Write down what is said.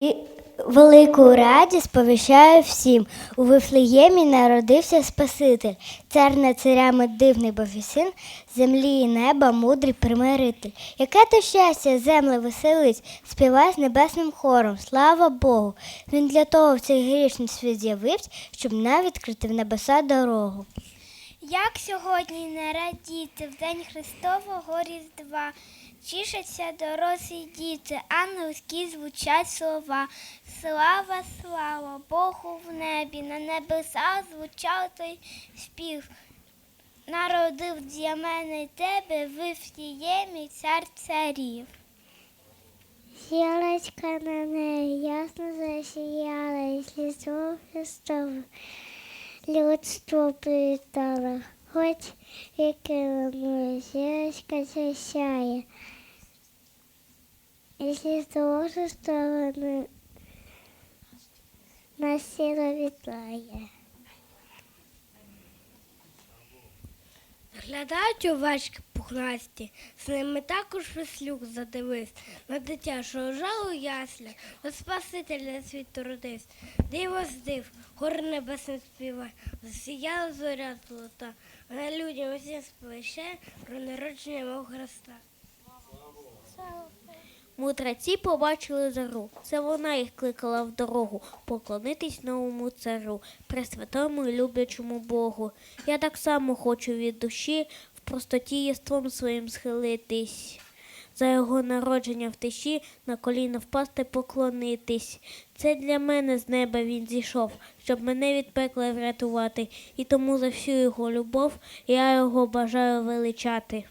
І велику радість сповіщаю всім. У Вифлеємі народився Спаситель, цар над царями дивний бог землі і неба, мудрий примиритель. Яке то щастя земле веселить, співай з небесним хором, слава Богу. Він для того в цей грішний світ з'явився, щоб нам відкрити в небеса дорогу. Як сьогодні не радіти в день Христового Різдва, Тішаться дорослі діти, ангельські звучать слова. Слава, слава Богу в небі, на небесах звучав той спів. Народив для мене тебе в Вифліємі цар царів. Зірочка на небі ясно засіяла, і слізо Христове людство привітало. Хоч яке воно зірочка засяє, і слізо Христове на, на сіло вітлає. Глядають овечки пухнасті, з ними також веслюк задивись, на дитя, що жалу ясля, от Спаситель на світу родився. Диво здив, гори небесне співай, засіяла зоря золота, вона людям усім сповіщає про народження мого Христа. Мудреці побачили зару. Це вона їх кликала в дорогу поклонитись новому царю, пресвятому і люблячому Богу. Я так само хочу від душі простоті єством своїм схилитись. За його народження в тиші на коліна впасти поклонитись. Це для мене з неба він зійшов, щоб мене від пекла врятувати, і тому за всю його любов я його бажаю величати.